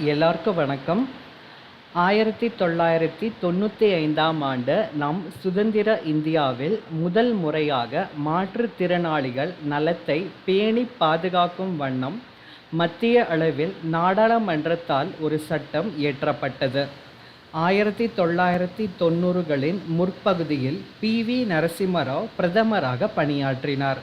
எல்லாருக்கும் வணக்கம். ஆயிரத்தி தொள்ளாயிரத்தி தொண்ணூற்றி ஐந்தாம் ஆண்டு நம் சுதந்திர இந்தியாவில் முதல் முறையாக மாற்றுத்திறனாளிகள் நலத்தை பேணி பாதுகாக்கும் வண்ணம் மத்திய அளவில் நாடாளுமன்றத்தால் ஒரு சட்டம் இயற்றப்பட்டது. ஆயிரத்தி தொள்ளாயிரத்தி தொண்ணூறுகளின் முற்பகுதியில் பி. வி. நரசிம்மராவ் பிரதமராக பணியாற்றினார்.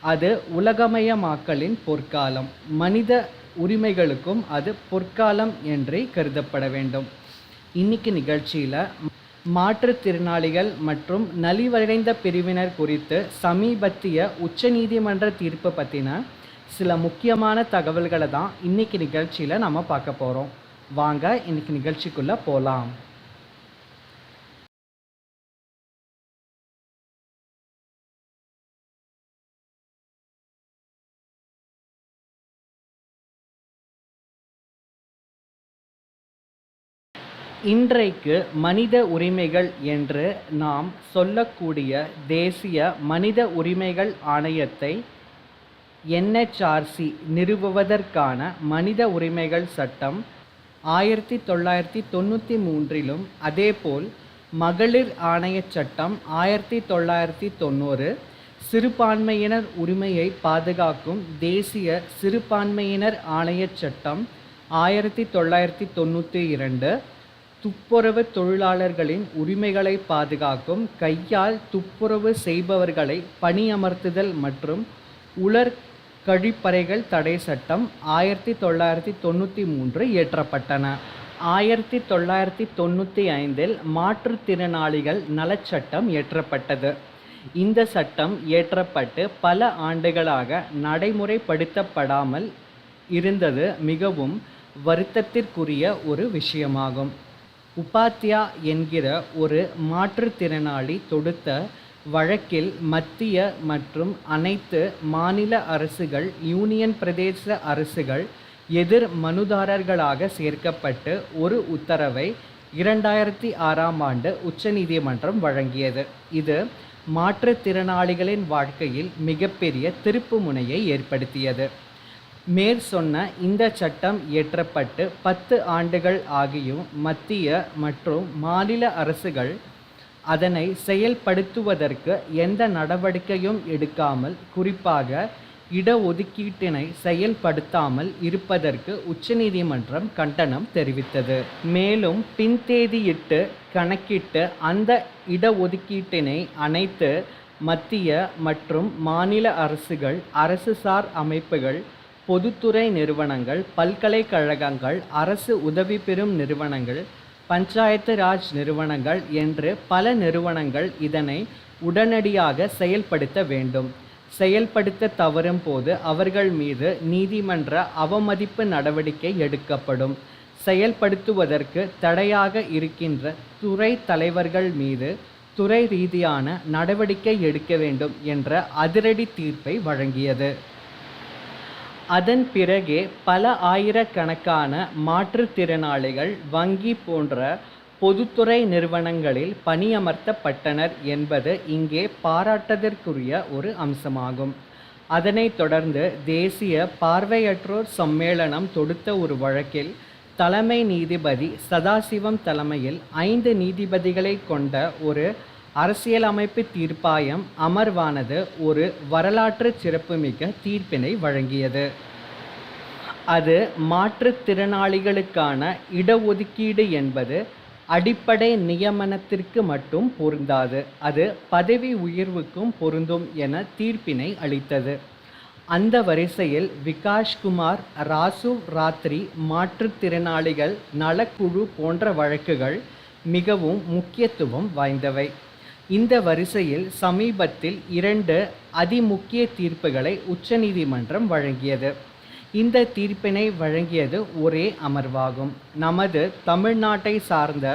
அது உலகமயமாக்கலின் பொற்காலம். மனித உரிமைகளுக்கும் அது பொற்காலம் என்றே கருதப்பட வேண்டும். இன்னைக்கு நிகழ்ச்சியில் மாற்றுத்திறனாளிகள் மற்றும் நலிவடைந்த பிரிவினர் குறித்து சமீபத்திய உச்சநீதிமன்ற தீர்ப்பு பற்றின சில முக்கியமான தகவல்களை தான் இன்னைக்கு நிகழ்ச்சியில் நம்ம பார்க்க போகிறோம் வாங்க இன்னைக்கு நிகழ்ச்சிக்குள்ளே போகலாம் இன்றைக்கு மனித உரிமைகள் என்று நாம் சொல்லக்கூடிய தேசிய மனித உரிமைகள் ஆணையத்தை என்ஹெச்ஆர்சி நிறுவுவதற்கான மனித உரிமைகள் சட்டம் ஆயிரத்தி தொள்ளாயிரத்தி தொண்ணூற்றி மூன்றிலும் அதேபோல் மகளிர் ஆணையச் சட்டம் ஆயிரத்தி தொள்ளாயிரத்தி தொண்ணூறு சிறுபான்மையினர் உரிமையை பாதுகாக்கும் தேசிய சிறுபான்மையினர் ஆணையச் சட்டம் ஆயிரத்தி தொள்ளாயிரத்தி தொண்ணூற்றி இரண்டு துப்புரவு தொழிலாளர்களின் உரிமைகளை பாதுகாக்கும் கையால் துப்புரவு செய்பவர்களை பணியமர்த்துதல் மற்றும் உலர் கழிப்பறைகள் தடை சட்டம் ஆயிரத்தி தொள்ளாயிரத்தி தொண்ணூற்றி மூன்று இயற்றப்பட்டன. ஆயிரத்தி தொள்ளாயிரத்தி தொண்ணூற்றி ஐந்தில் மாற்றுத்திறனாளிகள் நலச்சட்டம் இயற்றப்பட்டது. இந்த சட்டம் இயற்றப்பட்டு பல ஆண்டுகளாக நடைமுறைப்படுத்தப்படாமல் இருந்தது மிகவும் வருத்தத்திற்குரிய ஒரு விஷயமாகும். உபாத்யா என்கிற ஒரு மாற்றுத்திறனாளி தொடுத்த வழக்கில் மத்திய மற்றும் அனைத்து மாநில அரசுகள் யூனியன் பிரதேச அரசுகள் எதிர் மனுதாரர்களாக சேர்க்கப்பட்டு ஒரு உத்தரவை இரண்டாயிரத்தி ஆறாம் ஆண்டு உச்சநீதிமன்றம் வழங்கியது. இது மாற்றுத்திறனாளிகளின் வாழ்க்கையில் மிகப்பெரிய திருப்பு முனையை ஏற்படுத்தியது. மேற்சொன்ன இந்த சட்டம் இயற்றப்பட்டு பத்து ஆண்டுகள் ஆகியும் மத்திய மற்றும் மாநில அரசுகள் அதனை செயல்படுத்துவதற்கு எந்த நடவடிக்கையும் எடுக்காமல் குறிப்பாக இடஒதுக்கீட்டினை செயல்படுத்தாமல் இருப்பதற்கு உச்சநீதிமன்றம் கண்டனம் தெரிவித்தது. மேலும் பின்தேதியிட்டு கணக்கிட்டு அந்த இடஒதுக்கீட்டினை அனைத்து மத்திய மற்றும் மாநில அரசுகள் அரசுசார் அமைப்புகள் பொதுத்துறை நிறுவனங்கள் பல்கலைக்கழகங்கள் அரசு உதவி பெறும் நிறுவனங்கள் பஞ்சாயத்து ராஜ் நிறுவனங்கள் என்று பல நிறுவனங்கள் இதனை உடனடியாக செயல்படுத்த வேண்டும். செயல்படுத்த தவறும் போது அவர்கள் மீது நீதிமன்ற அவமதிப்பு நடவடிக்கை எடுக்கப்படும். செயல்படுத்துவதற்கு தடையாக இருக்கின்ற துறை தலைவர்கள் மீது துறை ரீதியான நடவடிக்கை எடுக்க வேண்டும் என்ற அதிரடி தீர்ப்பை வழங்கியது. அதன் பிறகே பல ஆயிரக்கணக்கான மாற்றுத்திறனாளிகள் வங்கி போன்ற பொதுத்துறை நிறுவனங்களில் பணியமர்த்தப்பட்டனர் என்பது இங்கே பாராட்டதற்குரிய ஒரு அம்சமாகும். அதனைத் தொடர்ந்து தேசிய பார்வையற்றோர் சம்மேளனம் தொடுத்த ஒரு வழக்கில் தலைமை நீதிபதி சதாசிவம் தலைமையில் ஐந்து நீதிபதிகளை கொண்ட ஒரு அரசியலமைப்பு தீர்ப்பாயம் அமர்வானது ஒரு வரலாற்று சிறப்புமிக்க தீர்ப்பினை வழங்கியது. அது மாற்றுத்திறனாளிகளுக்கான இடஒதுக்கீடு என்பது அடிப்படை நியமனத்திற்கு மட்டும் பொருந்தாது. அது பதவி உயர்வுக்கும் பொருந்தும் என தீர்ப்பினை அளித்தது. அந்த வரிசையில் விகாஷ்குமார் ராசு ராத்ரி மாற்றுத்திறனாளிகள் நலக்குழு போன்ற வழக்குகள் மிகவும் முக்கியத்துவம் வாய்ந்தவை. இந்த வரிசையில் சமீபத்தில் இரண்டு அதிமுக்கிய தீர்ப்புகளை உச்சநீதிமன்றம் வழங்கியது. இந்த தீர்ப்பினை வழங்கியது ஒரே அமர்வாகும். நமது தமிழ்நாட்டை சார்ந்த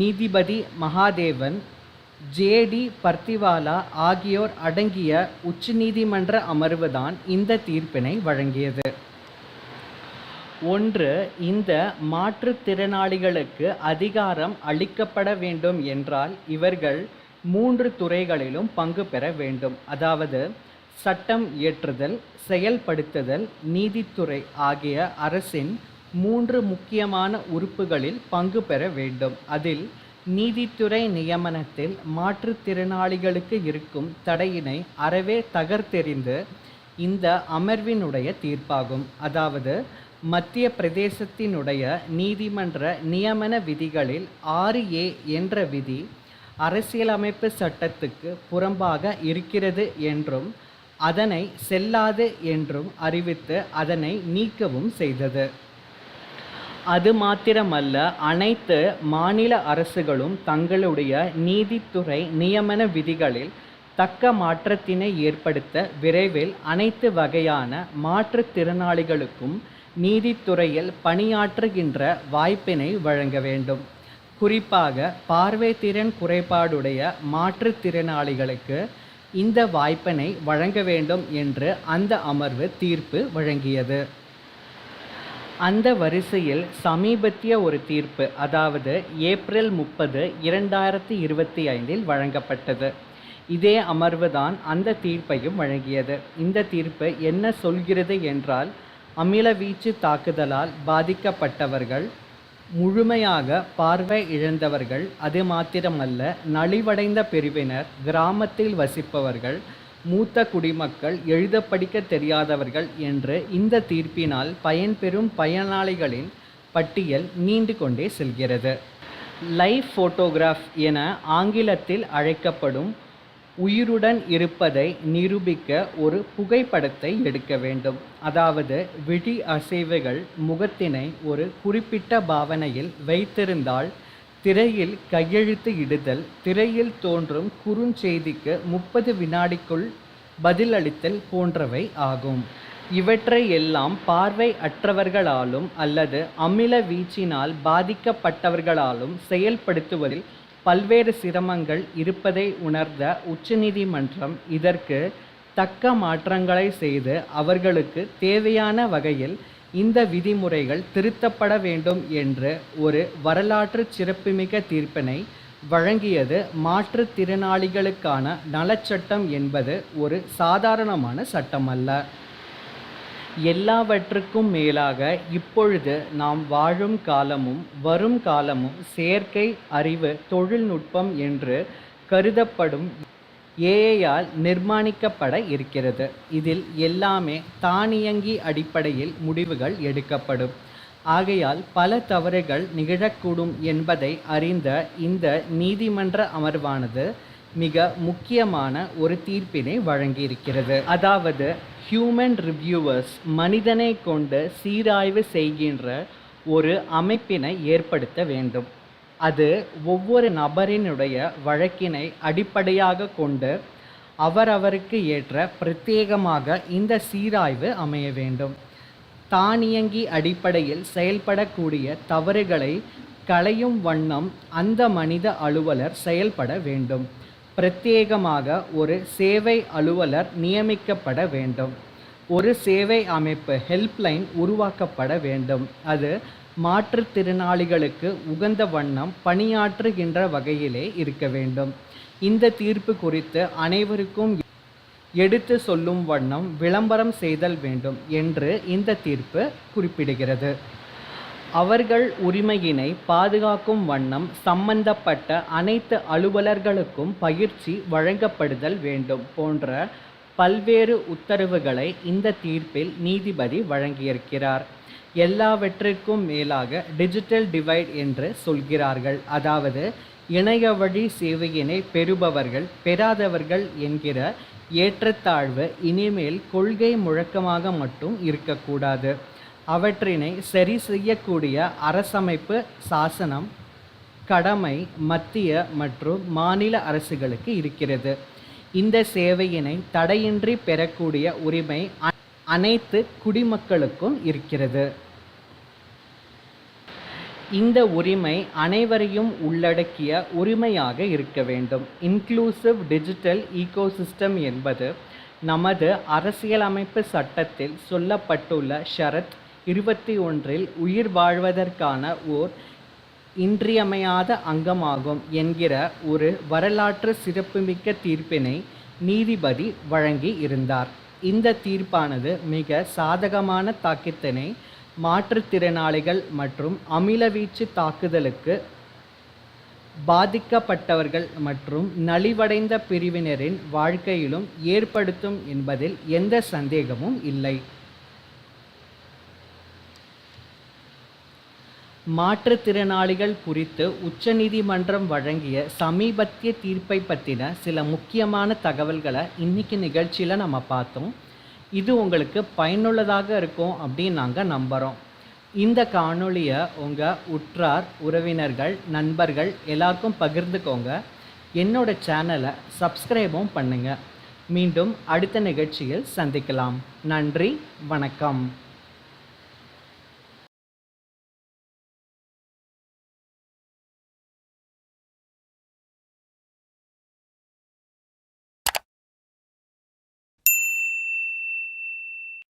நீதிபதி மகாதேவன் ஜேடி பர்த்திவாலா ஆகியோர் அடங்கிய உச்சநீதிமன்ற அமர்வுதான் இந்த தீர்ப்பினை வழங்கியது. ஒன்று இந்த மாற்றுத்திறனாளிகளுக்கு அதிகாரம் அளிக்கப்பட வேண்டும் என்றால் இவர்கள் மூன்று துறைகளிலும் பங்கு பெற வேண்டும். அதாவது சட்டம் இயற்றுதல் செயல்படுத்துதல் நீதித்துறை ஆகிய அரசின் மூன்று முக்கியமான உறுப்புகளில் பங்கு பெற வேண்டும். அதில் நீதித்துறை நியமனத்தில் மாற்றுத்திறனாளிகளுக்கு இருக்கும் தடையினை அறவே தகர்த்தெறிந்து இந்த அமர்வினுடைய தீர்ப்பாகும். அதாவது மத்திய பிரதேசத்தினுடைய நீதிமன்ற நியமன விதிகளில் ஆறு ஏ என்ற விதி அரசியலமைப்பு சட்டத்துக்கு புறம்பாக இருக்கிறது என்றும் அதனை செல்லாது என்றும் அறிவித்து அதனை நீக்கவும் செய்தது. அது மாத்திரமல்ல அனைத்து மாநில அரசுகளும் தங்களுடைய நீதித்துறை நியமன விதிகளில் தக்க மாற்றத்தினை ஏற்படுத்த விரைவில் அனைத்து வகையான மாற்றுத்திறனாளிகளுக்கும் நீதித்துறையில் பணியாற்றுகின்ற வாய்ப்பினை வழங்க வேண்டும். குறிப்பாக பார்வை திறன் குறைபாடுடைய மாற்றுத்திறனாளிகளுக்கு இந்த வாய்ப்பினை வழங்க வேண்டும் என்று அந்த அமர்வு தீர்ப்பு வழங்கியது. அந்த வரிசையில் சமீபத்திய ஒரு தீர்ப்பு அதாவது ஏப்ரல் முப்பது இரண்டாயிரத்தி இருபத்தி ஐந்தில் வழங்கப்பட்டது. இதே அமர்வு தான் அந்த தீர்ப்பையும் வழங்கியது. இந்த தீர்ப்பு என்ன சொல்கிறது என்றால் அமில வீச்சு தாக்குதலால் பாதிக்கப்பட்டவர்கள் முழுமையாக பார்வை இழந்தவர்கள் அது மாத்திரமல்ல நலிவடைந்த பிரிவினர் கிராமத்தில் வசிப்பவர்கள் மூத்த குடிமக்கள் எழுத படிக்க தெரியாதவர்கள் என்று இந்த தீர்ப்பினால் பயன்பெறும் பயனாளிகளின் பட்டியல் நீண்டு கொண்டே செல்கிறது. லைவ் ஃபோட்டோகிராஃப் என ஆங்கிலத்தில் அழைக்கப்படும் உயிருடன் இருப்பதை நிரூபிக்க ஒரு புகைப்படத்தை எடுக்க வேண்டும். அதாவது விழி அசைவுகள் முகத்தினை ஒரு குறிப்பிட்ட பாவனையில் வைத்திருந்தால் திரையில் கையெழுத்து இடுதல் திரையில் தோன்றும் குறுஞ்செய்திக்கு முப்பது வினாடிக்குள் பதிலளித்தல் போன்றவை ஆகும். இவற்றை எல்லாம் பார்வை அற்றவர்களாலும் அல்லது அமில வீச்சினால் பாதிக்கப்பட்டவர்களாலும் செயல்படுத்துவதில் பல்வேறு சிரமங்கள் இருப்பதை உணர்ந்த உச்சநீதிமன்றம் இதற்கு தக்க மாற்றங்களை செய்து அவர்களுக்கு தேவையான வகையில் இந்த விதிமுறைகள் திருத்தப்பட வேண்டும் என்று ஒரு வரலாற்று சிறப்புமிக்க தீர்ப்பினை வழங்கியது மாற்றுத்திறனாளிகளுக்கான நலச்சட்டம் என்பது ஒரு சாதாரணமான சட்டமல்ல. எல்லாவற்றுக்கும் மேலாக இப்பொழுது நாம் வாழும் காலமும் வரும் காலமும் செயற்கை அறிவு தொழில்நுட்பம் என்று கருதப்படும் ஏஐயால் நிர்மாணிக்கப்பட இருக்கிறது. இதில் எல்லாமே தானியங்கி அடிப்படையில் முடிவுகள் எடுக்கப்படும். ஆகையால் பல தவறுகள் நிகழக்கூடும் என்பதை அறிந்த இந்த நீதிமன்ற அமர்வானது மிக முக்கியமான ஒரு தீர்ப்பினை வழங்கியிருக்கிறது. அதாவது ஹியூமன் ரிவ்யூவர்ஸ் மனிதனை கொண்டு சீராய்வு செய்கின்ற ஒரு அமைப்பினை ஏற்படுத்த வேண்டும். அது ஒவ்வொரு நபரினுடைய வழக்கினை அடிப்படையாக கொண்டு அவரவருக்கு ஏற்ற பிரத்யேகமாக இந்த சீராய்வு அமைய வேண்டும். தானியங்கி அடிப்படையில் செயல்படக்கூடிய தவறுகளை களையும் வண்ணம் அந்த மனித அலுவலர் செயல்பட வேண்டும். பிரத்யேகமாக ஒரு சேவை அலுவலர் நியமிக்கப்பட வேண்டும். ஒரு சேவை அமைப்பு ஹெல்ப்லைன் உருவாக்கப்பட வேண்டும். அது மாற்றுத்திறனாளிகளுக்கு உகந்த வண்ணம் பணியாற்றுகின்ற வகையிலே இருக்க வேண்டும். இந்த தீர்ப்பு குறித்து அனைவருக்கும் எடுத்து சொல்லும் வண்ணம் விளம்பரம் செய்தல் வேண்டும் என்று இந்த தீர்ப்பு குறிப்பிடுகிறது. அவர்கள் உரிமையினை பாதுகாக்கும் வண்ணம் சம்பந்தப்பட்ட அனைத்து அலுவலர்களுக்கும் பயிற்சி வழங்கப்படுதல் வேண்டும் போன்ற பல்வேறு உத்தரவுகளை இந்த தீர்ப்பில் நீதிபதி வழங்கியிருக்கிறார். எல்லாவற்றிற்கும் மேலாக டிஜிட்டல் டிவைட் என்று சொல்கிறார்கள். அதாவது இணைய வழி சேவையினை பெறுபவர்கள் பெறாதவர்கள் என்கிற ஏற்றத்தாழ்வு இனிமேல் கொள்கை முழக்கமாக மட்டும் இருக்கக்கூடாது. அவற்றினை சரி செய்யக்கூடிய அரசமைப்பு சாசனம் கடமை மத்திய மற்றும் மாநில அரசுகளுக்கு இருக்கிறது. இந்த சேவையினை தடையின்றி பெறக்கூடிய உரிமை அனைத்து குடிமக்களுக்கும் இருக்கிறது. இந்த உரிமை அனைவரையும் உள்ளடக்கிய உரிமையாக இருக்க வேண்டும். இன்க்ளூசிவ் டிஜிட்டல் ஈகோசிஸ்டம் என்பது நமது அரசியலமைப்பு சட்டத்தில் சொல்லப்பட்டுள்ள ஷரத் இருபத்தி ஒன்றில் உயிர் வாழ்வதற்கான ஓர் இன்றியமையாத அங்கமாகும் என்கிற ஒரு வரலாற்று சிறப்புமிக்க தீர்ப்பினை நீதிபதி வழங்கி இருந்தார். இந்த தீர்ப்பானது மிக சாதகமான தாக்கத்தினை மாற்றுத்திறனாளிகள் மற்றும் அமிலவீச்சு தாக்குதலுக்கு பாதிக்கப்பட்டவர்கள் மற்றும் நலிவடைந்த பிரிவினரின் வாழ்க்கையிலும் ஏற்படுத்தும் என்பதில் எந்த சந்தேகமும் இல்லை. மாற்றுத்திறனாளிகள் குறித்து உச்சநீதிமன்றம் வழங்கிய சமீபத்திய தீர்ப்பை பற்றின சில முக்கியமான தகவல்களை இன்னைக்கு நிகழ்ச்சியில் நம்ம பார்த்தோம். இது உங்களுக்கு பயனுள்ளதாக இருக்கும் அப்படின்னு நாங்கள் நம்புகிறோம் இந்த காணொளியை உங்கள் உற்றார் உறவினர்கள் நண்பர்கள் எல்லாருக்கும் பகிர்ந்துக்கோங்க. என்னோட சேனலை சப்ஸ்கிரைபும் பண்ணுங்கள் மீண்டும் அடுத்த நிகழ்ச்சியில் சந்திக்கலாம். நன்றி வணக்கம்.